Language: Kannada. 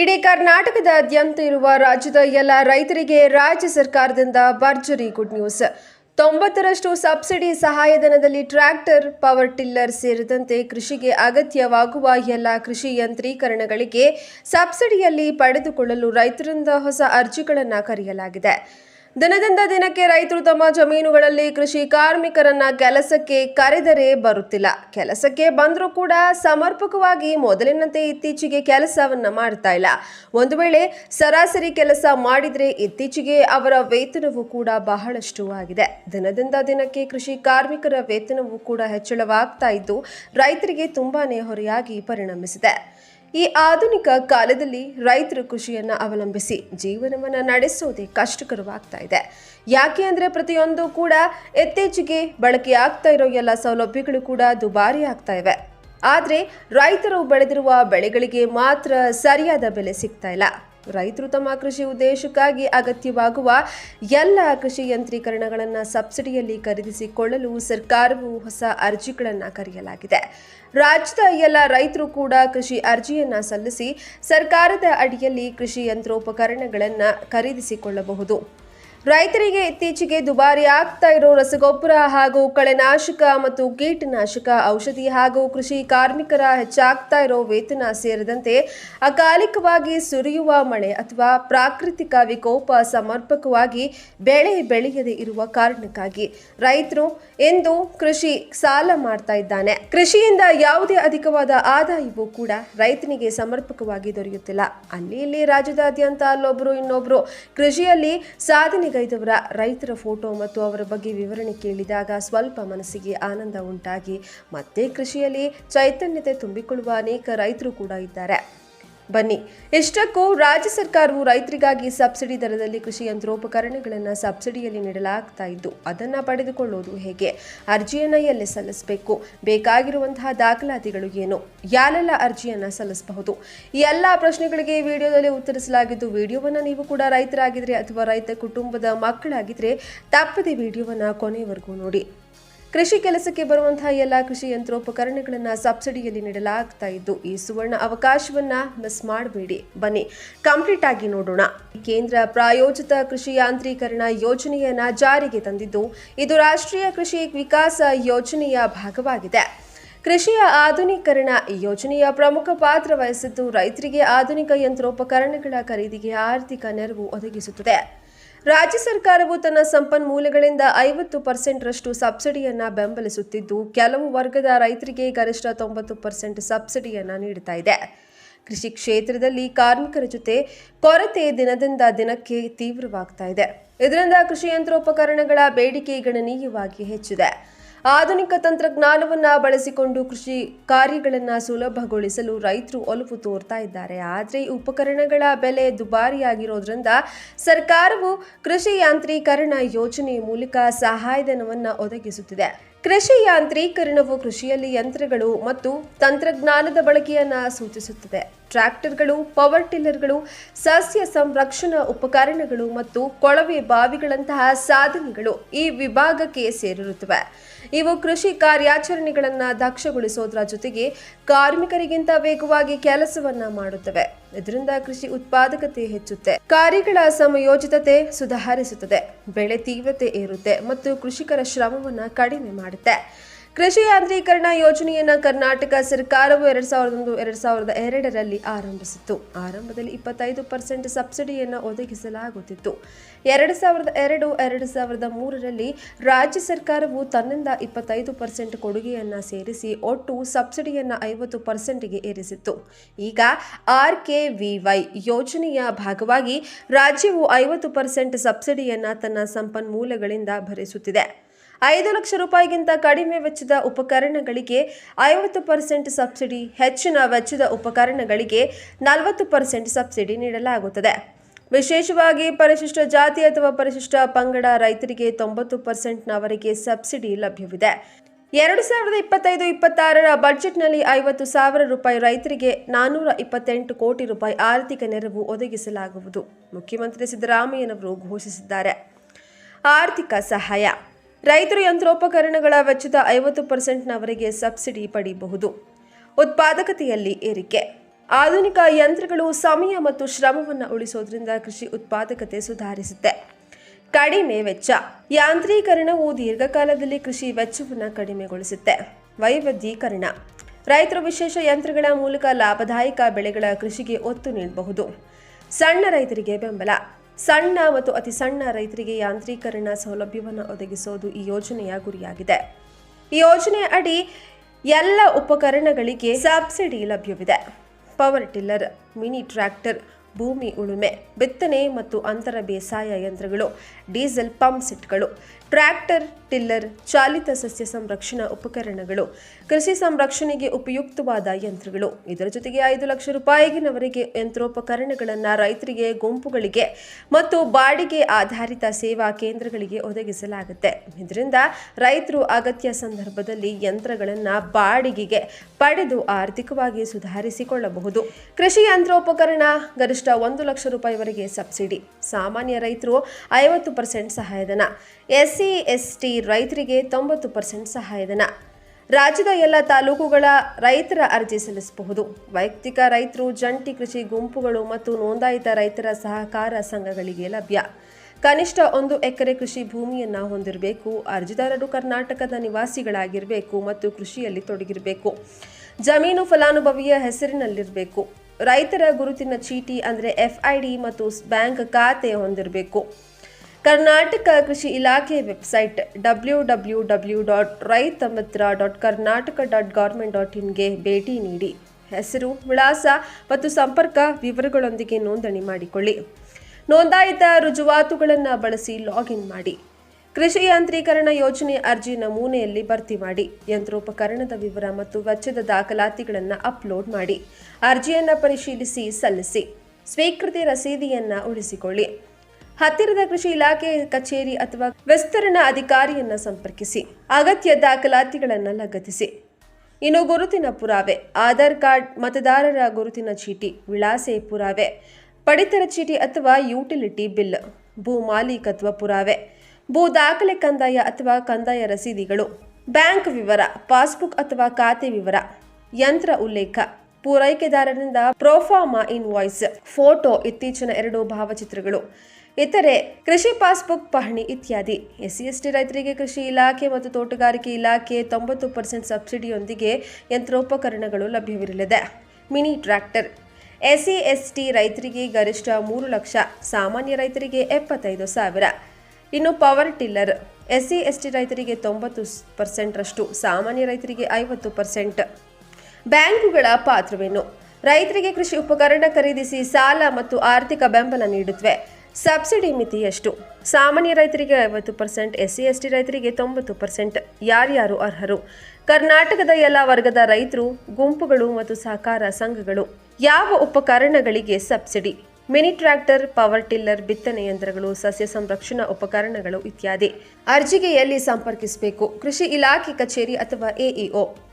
ಇಡೀ ಕರ್ನಾಟಕದಾದ್ಯಂತ ಇರುವ ರಾಜ್ಯದ ಎಲ್ಲ ರೈತರಿಗೆ ರಾಜ್ಯ ಸರ್ಕಾರದಿಂದ ಭರ್ಜರಿ ಗುಡ್ ನ್ಯೂಸ್. ತೊಂಬತ್ತರಷ್ಟು ಸಬ್ಸಿಡಿ ಸಹಾಯಧನದಲ್ಲಿ ಟ್ರ್ಯಾಕ್ಟರ್, ಪವರ್ ಟಿಲ್ಲರ್ ಸೇರಿದಂತೆ ಕೃಷಿಗೆ ಅಗತ್ಯವಾಗುವ ಎಲ್ಲ ಕೃಷಿ ಯಂತ್ರೀಕರಣಗಳಿಗೆ ಸಬ್ಸಿಡಿಯಲ್ಲಿ ಪಡೆದುಕೊಳ್ಳಲು ರೈತರಿಂದ ಹೊಸ ಅರ್ಜಿಗಳನ್ನು ಕರೆಯಲಾಗಿದೆ. ದಿನದಿಂದ ದಿನಕ್ಕೆ ರೈತರು ತಮ್ಮ ಜಮೀನುಗಳಲ್ಲಿ ಕೃಷಿ ಕಾರ್ಮಿಕರನ್ನ ಕೆಲಸಕ್ಕೆ ಕರೆದರೆ ಬರುತ್ತಿಲ್ಲ. ಕೆಲಸಕ್ಕೆ ಬಂದರೂ ಕೂಡ ಸಮರ್ಪಕವಾಗಿ ಮೊದಲಿನಂತೆ ಇತ್ತೀಚೆಗೆ ಕೆಲಸವನ್ನ ಮಾಡ್ತಾ ಇಲ್ಲ. ಒಂದು ವೇಳೆ ಸರಾಸರಿ ಕೆಲಸ ಮಾಡಿದ್ರೆ ಇತ್ತೀಚೆಗೆ ಅವರ ವೇತನವು ಕೂಡ ಬಹಳಷ್ಟು ಆಗಿದೆ. ದಿನದಿಂದ ದಿನಕ್ಕೆ ಕೃಷಿ ಕಾರ್ಮಿಕರ ವೇತನವು ಕೂಡ ಹೆಚ್ಚಳವಾಗ್ತಾ ಇದ್ದು ರೈತರಿಗೆ ತುಂಬಾನೇ ಹೊರೆಯಾಗಿ ಪರಿಣಮಿಸಿದೆ. ಈ ಆಧುನಿಕ ಕಾಲದಲ್ಲಿ ರೈತರು ಕೃಷಿಯನ್ನು ಅವಲಂಬಿಸಿ ಜೀವನವನ್ನು ನಡೆಸುವುದೇ ಕಷ್ಟಕರವಾಗ್ತಾ ಇದೆ. ಯಾಕೆ ಅಂದರೆ ಪ್ರತಿಯೊಂದು ಕೂಡ ಇತ್ತೀಚೆಗೆ ಬಳಕೆಯಾಗ್ತಾ ಇರೋ ಎಲ್ಲ ಸೌಲಭ್ಯಗಳು ಕೂಡ ದುಬಾರಿ ಆಗ್ತಾ ಇವೆ. ಆದರೆ ರೈತರು ಬೆಳೆದಿರುವ ಬೆಳೆಗಳಿಗೆ ಮಾತ್ರ ಸರಿಯಾದ ಬೆಲೆ ಸಿಗ್ತಾ ಇಲ್ಲ. ರೈತರು ತಮ್ಮ ಕೃಷಿ ಉದ್ದೇಶಕ್ಕಾಗಿ ಅಗತ್ಯವಾಗುವ ಎಲ್ಲ ಕೃಷಿ ಯಂತ್ರೀಕರಣಗಳನ್ನು ಸಬ್ಸಿಡಿಯಲ್ಲಿ ಖರೀದಿಸಿಕೊಳ್ಳಲು ಸರ್ಕಾರವು ಹೊಸ ಅರ್ಜಿಗಳನ್ನು ಕರೆಯಲಾಗಿದೆ. ರಾಜ್ಯದ ಎಲ್ಲ ರೈತರು ಕೂಡ ಕೃಷಿ ಅರ್ಜಿಯನ್ನು ಸಲ್ಲಿಸಿ ಸರ್ಕಾರದ ಅಡಿಯಲ್ಲಿ ಕೃಷಿ ಯಂತ್ರೋಪಕರಣಗಳನ್ನು ಖರೀದಿಸಿಕೊಳ್ಳಬಹುದು. ರೈತರಿಗೆ ಇತ್ತೀಚೆಗೆ ದುಬಾರಿ ಆಗ್ತಾ ಇರೋ ರಸಗೊಬ್ಬರ ಹಾಗೂ ಕಳೆನಾಶಕ ಮತ್ತು ಕೀಟನಾಶಕ ಔಷಧಿ ಹಾಗೂ ಕೃಷಿ ಕಾರ್ಮಿಕರ ಹೆಚ್ಚಾಗ್ತಾ ಇರೋ ವೇತನ ಸೇರಿದಂತೆ ಅಕಾಲಿಕವಾಗಿ ಸುರಿಯುವ ಮಳೆ ಅಥವಾ ಪ್ರಾಕೃತಿಕ ವಿಕೋಪ ಸಮರ್ಪಕವಾಗಿ ಬೆಳೆ ಬೆಳೆಯದೆ ಇರುವ ಕಾರಣಕ್ಕಾಗಿ ರೈತರು ಎಂದು ಕೃಷಿ ಸಾಲ ಮಾಡ್ತಾ ಇದ್ದಾನೆ. ಕೃಷಿಯಿಂದ ಯಾವುದೇ ಅಧಿಕವಾದ ಆದಾಯವೂ ಕೂಡ ರೈತನಿಗೆ ಸಮರ್ಪಕವಾಗಿ ದೊರೆಯುತ್ತಿಲ್ಲ. ಅಲ್ಲಿ ಇಲ್ಲಿ ರಾಜ್ಯದಾದ್ಯಂತ ಅಲ್ಲೊಬ್ಬರು ಇನ್ನೊಬ್ಬರು ಕೃಷಿಯಲ್ಲಿ ಸಾಧನೆಗೈದವರ ರೈತರ ಫೋಟೋ ಮತ್ತು ಅವರ ಬಗ್ಗೆ ವಿವರಣೆ ಕೇಳಿದಾಗ ಸ್ವಲ್ಪ ಮನಸ್ಸಿಗೆ ಆನಂದ ಉಂಟಾಗಿ ಮತ್ತೆ ಕೃಷಿಯಲ್ಲಿ ಚೈತನ್ಯತೆ ತುಂಬಿಕೊಳ್ಳುವ ಅನೇಕ ರೈತರು ಕೂಡ ಇದ್ದಾರೆ. ಬನ್ನಿ. ಎಷ್ಟಕ್ಕೂ ರಾಜ್ಯ ಸರ್ಕಾರವು ರೈತರಿಗಾಗಿ ಸಬ್ಸಿಡಿ ದರದಲ್ಲಿ ಕೃಷಿ ಯಂತ್ರೋಪಕರಣಗಳನ್ನು ಸಬ್ಸಿಡಿಯಲ್ಲಿ ನೀಡಲಾಗ್ತಾ ಇದ್ದು, ಅದನ್ನು ಪಡೆದುಕೊಳ್ಳೋದು ಹೇಗೆ? ಅರ್ಜಿಯನ್ನು ಎಲ್ಲಿ ಸಲ್ಲಿಸಬೇಕು? ಬೇಕಾಗಿರುವಂತಹ ದಾಖಲಾತಿಗಳು ಏನು? ಯಾರೆಲ್ಲ ಅರ್ಜಿಯನ್ನು ಸಲ್ಲಿಸಬಹುದು? ಈ ಎಲ್ಲ ಪ್ರಶ್ನೆಗಳಿಗೆ ವಿಡಿಯೋದಲ್ಲಿ ಉತ್ತರಿಸಲಾಗಿದ್ದು, ವಿಡಿಯೋವನ್ನು ನೀವು ಕೂಡ ರೈತರಾಗಿದ್ರೆ ಅಥವಾ ರೈತ ಕುಟುಂಬದ ಮಕ್ಕಳಾಗಿದ್ರೆ ತಪ್ಪದೆ ವಿಡಿಯೋವನ್ನು ಕೊನೆಯವರೆಗೂ ನೋಡಿ. ಕೃಷಿ ಕೆಲಸಕ್ಕೆ ಬರುವಂತಹ ಎಲ್ಲ ಕೃಷಿ ಯಂತ್ರೋಪಕರಣಗಳನ್ನು ಸಬ್ಸಿಡಿಯಲ್ಲಿ ನೀಡಲಾಗ್ತಾ ಇದ್ದು, ಈ ಸುವರ್ಣ ಅವಕಾಶವನ್ನ ಮಿಸ್ ಮಾಡಬೇಡಿ. ಬನ್ನಿ ಕಂಪ್ಲೀಟ್ ಆಗಿ ನೋಡೋಣ. ಕೇಂದ್ರ ಪ್ರಾಯೋಜಿತ ಕೃಷಿ ಯಾಂತ್ರೀಕರಣ ಯೋಜನೆಯನ್ನ ಜಾರಿಗೆ ತಂದಿದ್ದು, ಇದು ರಾಷ್ಟ್ರೀಯ ಕೃಷಿ ವಿಕಾಸ ಯೋಜನೆಯ ಭಾಗವಾಗಿದೆ. ಕೃಷಿಯ ಆಧುನೀಕರಣ ಯೋಜನೆಯ ಪ್ರಮುಖ ಪಾತ್ರ ವಹಿಸಿದ್ದು, ರೈತರಿಗೆ ಆಧುನಿಕ ಯಂತ್ರೋಪಕರಣಗಳ ಖರೀದಿಗೆ ಆರ್ಥಿಕ ನೆರವು ಒದಗಿಸುತ್ತದೆ. ರಾಜ್ಯ ಸರ್ಕಾರವು ತನ್ನ ಸಂಪನ್ಮೂಲಗಳಿಂದ ಐವತ್ತು ಪರ್ಸೆಂಟ್ರಷ್ಟು ಸಬ್ಸಿಡಿಯನ್ನ ಬೆಂಬಲಿಸುತ್ತಿದ್ದು, ಕೆಲವು ವರ್ಗದ ರೈತರಿಗೆ ಗರಿಷ್ಠ ತೊಂಬತ್ತು ಪರ್ಸೆಂಟ್ ಸಬ್ಸಿಡಿಯನ್ನ ನೀಡುತ್ತಾ ಇದೆ. ಕೃಷಿ ಕ್ಷೇತ್ರದಲ್ಲಿ ಕಾರ್ಮಿಕರ ಜೊತೆ ಕೊರತೆ ದಿನದಿಂದ ದಿನಕ್ಕೆ ತೀವ್ರವಾಗ್ತಾ ಇದೆ. ಇದರಿಂದ ಕೃಷಿ ಯಂತ್ರೋಪಕರಣಗಳ ಬೇಡಿಕೆ ಗಣನೀಯವಾಗಿ ಹೆಚ್ಚಿದೆ. ಆಧುನಿಕ ತಂತ್ರಜ್ಞಾನವನ್ನು ಬಳಸಿಕೊಂಡು ಕೃಷಿ ಕಾರ್ಯಗಳನ್ನು ಸುಲಭಗೊಳಿಸಲು ರೈತರು ಒಲವು ತೋರ್ತಾ ಇದ್ದಾರೆ. ಆದರೆ ಈ ಉಪಕರಣಗಳ ಬೆಲೆ ದುಬಾರಿಯಾಗಿರೋದ್ರಿಂದ ಸರ್ಕಾರವು ಕೃಷಿ ಯಾಂತ್ರೀಕರಣ ಯೋಜನೆ ಮೂಲಕ ಸಹಾಯಧನವನ್ನು ಒದಗಿಸುತ್ತಿದೆ. ಕೃಷಿ ಯಾಂತ್ರೀಕರಣವು ಕೃಷಿಯಲ್ಲಿ ಯಂತ್ರಗಳು ಮತ್ತು ತಂತ್ರಜ್ಞಾನದ ಬಳಕೆಯನ್ನು ಸೂಚಿಸುತ್ತದೆ. ಟ್ರ್ಯಾಕ್ಟರ್ಗಳು, ಪವರ್ ಟಿಲ್ಲರ್ಗಳು, ಸಸ್ಯ ಸಂರಕ್ಷಣಾ ಉಪಕರಣಗಳು ಮತ್ತು ಕೊಳವೆ ಬಾವಿಗಳಂತಹ ಸಾಧನಗಳು ಈ ವಿಭಾಗಕ್ಕೆ ಸೇರಿರುತ್ತವೆ. ಇವು ಕೃಷಿ ಕಾರ್ಯಾಚರಣೆಗಳನ್ನು ದಕ್ಷಗೊಳಿಸೋದ್ರ ಜೊತೆಗೆ ಕಾರ್ಮಿಕರಿಗಿಂತ ವೇಗವಾಗಿ ಕೆಲಸವನ್ನ ಮಾಡುತ್ತವೆ. ಇದರಿಂದ ಕೃಷಿ ಉತ್ಪಾದಕತೆ ಹೆಚ್ಚುತ್ತೆ. ಕಾರ್ಯಗಳ ಸಮಯೋಚಿತತೆ ಸುಧಾರಿಸುತ್ತದೆ. ಬೆಳೆ ತೀವ್ರತೆ ಏರುತ್ತೆ ಮತ್ತು ಕೃಷಿಕರ ಶ್ರಮವನ್ನ ಕಡಿಮೆ ಮಾಡುತ್ತೆ. ಕೃಷಿ ಯಾಂತ್ರೀಕರಣ ಯೋಜನೆಯನ್ನು ಕರ್ನಾಟಕ ಸರ್ಕಾರವು ಎರಡ್ ಸಾವಿರದ ಒಂದು ಎರಡ್ ಸಾವಿರದ ಎರಡರಲ್ಲಿ ಆರಂಭಿಸಿತ್ತು. ಆರಂಭದಲ್ಲಿ ಇಪ್ಪತ್ತೈದು ಪರ್ಸೆಂಟ್ ಸಬ್ಸಿಡಿಯನ್ನು ಒದಗಿಸಲಾಗುತ್ತಿತ್ತು. ಎರಡು ಸಾವಿರದ ಎರಡು ಎರಡು ಸಾವಿರದ ಮೂರರಲ್ಲಿ ರಾಜ್ಯ ಸರ್ಕಾರವು ತನ್ನಿಂದ ಇಪ್ಪತ್ತೈದು ಪರ್ಸೆಂಟ್ ಕೊಡುಗೆಯನ್ನು ಸೇರಿಸಿ ಒಟ್ಟು ಸಬ್ಸಿಡಿಯನ್ನ ಐವತ್ತು ಪರ್ಸೆಂಟ್ಗೆ ಏರಿಸಿತ್ತು. ಈಗ ಆರ್ ಕೆ ವಿ ವೈ ಯೋಜನೆಯ ಭಾಗವಾಗಿ ರಾಜ್ಯವು ಐವತ್ತು ಪರ್ಸೆಂಟ್ ಸಬ್ಸಿಡಿಯನ್ನ ತನ್ನ ಸಂಪನ್ಮೂಲಗಳಿಂದ ಭರಿಸುತ್ತಿದೆ. ಐದು ಲಕ್ಷ ರೂಪಾಯಿಗಿಂತ ಕಡಿಮೆ ವೆಚ್ಚದ ಉಪಕರಣಗಳಿಗೆ ಐವತ್ತು ಪರ್ಸೆಂಟ್ ಸಬ್ಸಿಡಿ, ಹೆಚ್ಚಿನ ವೆಚ್ಚದ ಉಪಕರಣಗಳಿಗೆ ನಲವತ್ತು ಪರ್ಸೆಂಟ್ ಸಬ್ಸಿಡಿ ನೀಡಲಾಗುತ್ತದೆ. ವಿಶೇಷವಾಗಿ ಪರಿಶಿಷ್ಟ ಜಾತಿ ಅಥವಾ ಪರಿಶಿಷ್ಟ ಪಂಗಡ ರೈತರಿಗೆ ತೊಂಬತ್ತು ಪರ್ಸೆಂಟ್ನವರೆಗೆ ಸಬ್ಸಿಡಿ ಲಭ್ಯವಿದೆ. ಎರಡು ಸಾವಿರದ ಇಪ್ಪತ್ತೈದು ಇಪ್ಪತ್ತಾರರ ಬಜೆಟ್ನಲ್ಲಿ ಐವತ್ತು ಸಾವಿರ ರೂಪಾಯಿ ರೈತರಿಗೆ ನಾನ್ನೂರ ಇಪ್ಪತ್ತೆಂಟು ಕೋಟಿ ರೂಪಾಯಿ ಆರ್ಥಿಕ ನೆರವು ಒದಗಿಸಲಾಗುವುದು, ಮುಖ್ಯಮಂತ್ರಿ ಸಿದ್ದರಾಮಯ್ಯನವರು ಘೋಷಿಸಿದ್ದಾರೆ. ಆರ್ಥಿಕ ಸಹಾಯ ರೈತರು ಯಂತ್ರೋಪಕರಣಗಳ ವೆಚ್ಚದ ಐವತ್ತು ಪರ್ಸೆಂಟ್ನವರೆಗೆ ಸಬ್ಸಿಡಿ ಪಡೆಯಬಹುದು ಉತ್ಪಾದಕತೆಯಲ್ಲಿ ಏರಿಕೆ. ಆಧುನಿಕ ಯಂತ್ರಗಳು ಸಮಯ ಮತ್ತು ಶ್ರಮವನ್ನು ಉಳಿಸೋದ್ರಿಂದ ಕೃಷಿ ಉತ್ಪಾದಕತೆ ಸುಧಾರಿಸುತ್ತೆ. ಕಡಿಮೆ ವೆಚ್ಚ. ಯಾಂತ್ರೀಕರಣವು ದೀರ್ಘಕಾಲದಲ್ಲಿ ಕೃಷಿ ವೆಚ್ಚವನ್ನು ಕಡಿಮೆಗೊಳಿಸುತ್ತೆ. ವೈವಿಧ್ಯೀಕರಣ. ರೈತರು ವಿಶೇಷ ಯಂತ್ರಗಳ ಮೂಲಕ ಲಾಭದಾಯಕ ಬೆಳೆಗಳ ಕೃಷಿಗೆ ಒತ್ತು ನೀಡಬಹುದು. ಸಣ್ಣ ರೈತರಿಗೆ ಬೆಂಬಲ. ಸಣ್ಣ ಮತ್ತು ಅತಿ ಸಣ್ಣ ರೈತರಿಗೆ ಯಾಂತ್ರೀಕರಣ ಸೌಲಭ್ಯವನ್ನು ಒದಗಿಸೋದು ಈ ಯೋಜನೆಯ ಗುರಿಯಾಗಿದೆ. ಈ ಯೋಜನೆ ಅಡಿ ಎಲ್ಲ ಉಪಕರಣಗಳಿಗೆ ಸಬ್ಸಿಡಿ ಲಭ್ಯವಿದೆ. ಪವರ್ ಟಿಲ್ಲರ್, ಮಿನಿ ಟ್ರ್ಯಾಕ್ಟರ್ ಭೂಮಿ ಉಳುಮೆ, ಬಿತ್ತನೆ ಮತ್ತು ಅಂತರ ಬೇಸಾಯ ಯಂತ್ರಗಳು, ಡೀಸೆಲ್ ಪಂಪ್ ಸೆಟ್ಗಳು, ಟ್ರ್ಯಾಕ್ಟರ್, ಟಿಲ್ಲರ್, ಚಾಲಿತ ಸಸ್ಯ ಸಂರಕ್ಷಣಾ ಉಪಕರಣಗಳು, ಕೃಷಿ ಸಂರಕ್ಷಣೆಗೆ ಉಪಯುಕ್ತವಾದ ಯಂತ್ರಗಳು. ಇದರ ಜೊತೆಗೆ ಐದು ಲಕ್ಷ ರೂಪಾಯಿಗಿನವರೆಗೆ ಯಂತ್ರೋಪಕರಣಗಳನ್ನು ರೈತರಿಗೆ, ಗುಂಪುಗಳಿಗೆ ಮತ್ತು ಬಾಡಿಗೆ ಆಧಾರಿತ ಸೇವಾ ಕೇಂದ್ರಗಳಿಗೆ ಒದಗಿಸಲಾಗುತ್ತೆ. ಇದರಿಂದ ರೈತರು ಅಗತ್ಯ ಸಂದರ್ಭದಲ್ಲಿ ಯಂತ್ರಗಳನ್ನು ಬಾಡಿಗೆಗೆ ಪಡೆದು ಆರ್ಥಿಕವಾಗಿ ಸುಧಾರಿಸಿಕೊಳ್ಳಬಹುದು. ಕೃಷಿ ಯಂತ್ರೋಪಕರಣ, ಗರಿಷ್ಠ ಒಂದು ಲಕ್ಷ ರೂಪಾಯಿವರೆಗೆ ಸಬ್ಸಿಡಿ. ಸಾಮಾನ್ಯ ರೈತರು ಐವತ್ತು ಪರ್ಸೆಂಟ್ ಸಹಾಯಧನ. ಎಸ್ಸಿ, ಎಸ್ಟಿ ರೈತರಿಗೆ ತೊಂಬತ್ತು ಪರ್ಸೆಂಟ್ ಸಹಾಯಧನ. ರಾಜ್ಯದ ಎಲ್ಲ ತಾಲೂಕುಗಳ ರೈತರ ಅರ್ಜಿ ಸಲ್ಲಿಸಬಹುದು. ವೈಯಕ್ತಿಕ ರೈತರು, ಜಂಟಿ ಕೃಷಿ ಗುಂಪುಗಳು ಮತ್ತು ನೋಂದಾಯಿತ ರೈತರ ಸಹಕಾರ ಸಂಘಗಳಿಗೆ ಲಭ್ಯ. ಕನಿಷ್ಠ ಒಂದು ಎಕರೆ ಕೃಷಿ ಭೂಮಿಯನ್ನು ಹೊಂದಿರಬೇಕು. ಅರ್ಜಿದಾರರು ಕರ್ನಾಟಕದ ನಿವಾಸಿಗಳಾಗಿರಬೇಕು ಮತ್ತು ಕೃಷಿಯಲ್ಲಿ ತೊಡಗಿರಬೇಕು. ಜಮೀನು ಫಲಾನುಭವಿಯ ಹೆಸರಿನಲ್ಲಿರಬೇಕು. ರೈತರ ಗುರುತಿನ ಚೀಟಿ ಅಂದರೆ ಎಫ್ಐಡಿ ಮತ್ತು ಬ್ಯಾಂಕ್ ಖಾತೆ ಹೊಂದಿರಬೇಕು. ಕರ್ನಾಟಕ ಕೃಷಿ ಇಲಾಖೆ website W W W dot Raitha Mitra dot Karnataka dot government dot ಇನ್ಗೆ ಭೇಟಿ ನೀಡಿ. ಹೆಸರು, ವಿಳಾಸ ಮತ್ತು ಸಂಪರ್ಕ ವಿವರಗಳೊಂದಿಗೆ ನೋಂದಣಿ ಮಾಡಿಕೊಳ್ಳಿ. ನೋಂದಾಯಿತ ರುಜುವಾತುಗಳನ್ನು ಬಳಸಿ ಲಾಗಿನ್ ಮಾಡಿ. ಕೃಷಿ ಯಾಂತ್ರೀಕರಣ ಯೋಜನೆ ಅರ್ಜಿ ನಮೂನೆಯಲ್ಲಿ ಭರ್ತಿ ಮಾಡಿ. ಯಂತ್ರೋಪಕರಣದ ವಿವರ ಮತ್ತು ವೆಚ್ಚದ ದಾಖಲಾತಿಗಳನ್ನು ಅಪ್ಲೋಡ್ ಮಾಡಿ. ಅರ್ಜಿಯನ್ನು ಪರಿಶೀಲಿಸಿ ಸಲ್ಲಿಸಿ. ಸ್ವೀಕೃತಿ ರಸೀದಿಯನ್ನು ಉಳಿಸಿಕೊಳ್ಳಿ. ಹತ್ತಿರದ ಕೃಷಿ ಇಲಾಖೆ ಕಚೇರಿ ಅಥವಾ ವಿಸ್ತರಣಾ ಅಧಿಕಾರಿಯನ್ನು ಸಂಪರ್ಕಿಸಿ. ಅಗತ್ಯ ದಾಖಲಾತಿಗಳನ್ನು ಲಗತ್ತಿಸಿ. ಇನ್ನು ಗುರುತಿನ ಪುರಾವೆ, ಆಧಾರ್ ಕಾರ್ಡ್, ಮತದಾರರ ಗುರುತಿನ ಚೀಟಿ, ವಿಳಾಸೆ ಪುರಾವೆ, ಪಡಿತರ ಚೀಟಿ ಅಥವಾ ಯುಟಿಲಿಟಿ ಬಿಲ್, ಭೂ ಮಾಲೀಕತ್ವ ಪುರಾವೆ ಭೂ ದಾಖಲೆ ಕಂದಾಯ ಅಥವಾ ಕಂದಾಯ ರಸೀದಿಗಳು, ಬ್ಯಾಂಕ್ ವಿವರ, ಪಾಸ್ಬುಕ್ ಅಥವಾ ಖಾತೆ ವಿವರ, ಯಂತ್ರ ಉಲ್ಲೇಖ, ಪೂರೈಕೆದಾರರಿಂದ ಪ್ರೋಫಾರ್ಮಾ ಇನ್ವಾಯ್ಸ್, ಫೋಟೋ ಇತ್ತೀಚಿನ ಎರಡು ಭಾವಚಿತ್ರಗಳು, ಇತರೆ ಕೃಷಿ ಪಾಸ್ಬುಕ್ ಪಹಣಿ ಇತ್ಯಾದಿ. ಎಸ್ಸಿ ಎಸ್ಟಿ ರೈತರಿಗೆ ಕೃಷಿ ಇಲಾಖೆ ಮತ್ತು ತೋಟಗಾರಿಕೆ ಇಲಾಖೆ ತೊಂಬತ್ತು ಪರ್ಸೆಂಟ್ ಸಬ್ಸಿಡಿಯೊಂದಿಗೆ ಯಂತ್ರೋಪಕರಣಗಳು ಲಭ್ಯವಿರಲಿದೆ. Mini tractor. ಎಸ್ಸಿ ಎಸ್ಟಿ ರೈತರಿಗೆ ಗರಿಷ್ಠ ಮೂರು ಲಕ್ಷ, ಸಾಮಾನ್ಯ ರೈತರಿಗೆ ಎಪ್ಪತ್ತೈದು ಸಾವಿರ. ಇನ್ನು power tiller. S C S T ರೈತರಿಗೆ ತೊಂಬತ್ತು ಪರ್ಸೆಂಟ್ರಷ್ಟು, ಸಾಮಾನ್ಯ ರೈತರಿಗೆ ಐವತ್ತು ಪರ್ಸೆಂಟ್. ಬ್ಯಾಂಕುಗಳ ಪಾತ್ರವೇನು? ರೈತರಿಗೆ ಕೃಷಿ ಉಪಕರಣ ಖರೀದಿಸಿ ಸಾಲ ಮತ್ತು ಆರ್ಥಿಕ ಬೆಂಬಲ ನೀಡುತ್ತವೆ ಸಬ್ಸಿಡಿ ಮಿತಿ ಎಷ್ಟು? ಸಾಮಾನ್ಯ ರೈತರಿಗೆ ಐವತ್ತು percent S C S T ರೈತರಿಗೆ ತೊಂಬತ್ತು ಪರ್ಸೆಂಟ್. ಯಾರ್ಯಾರು ಅರ್ಹರು? ಕರ್ನಾಟಕದ ಎಲ್ಲ ವರ್ಗದ ರೈತರು, ಗುಂಪುಗಳು ಮತ್ತು ಸಹಕಾರ ಸಂಘಗಳು. ಯಾವ ಉಪಕರಣಗಳಿಗೆ subsidy? Mini tractor, power tiller, ಬಿತ್ತನೆ ಯಂತ್ರಗಳು, ಸಸ್ಯ ಸಂರಕ್ಷಣಾ ಉಪಕರಣಗಳು ಇತ್ಯಾದಿ. ಅರ್ಜಿಗೆ ಎಲ್ಲಿ ಸಂಪರ್ಕಿಸಬೇಕು? ಕೃಷಿ ಇಲಾಖೆ ಕಚೇರಿ ಅಥವಾ ಎಇಒ?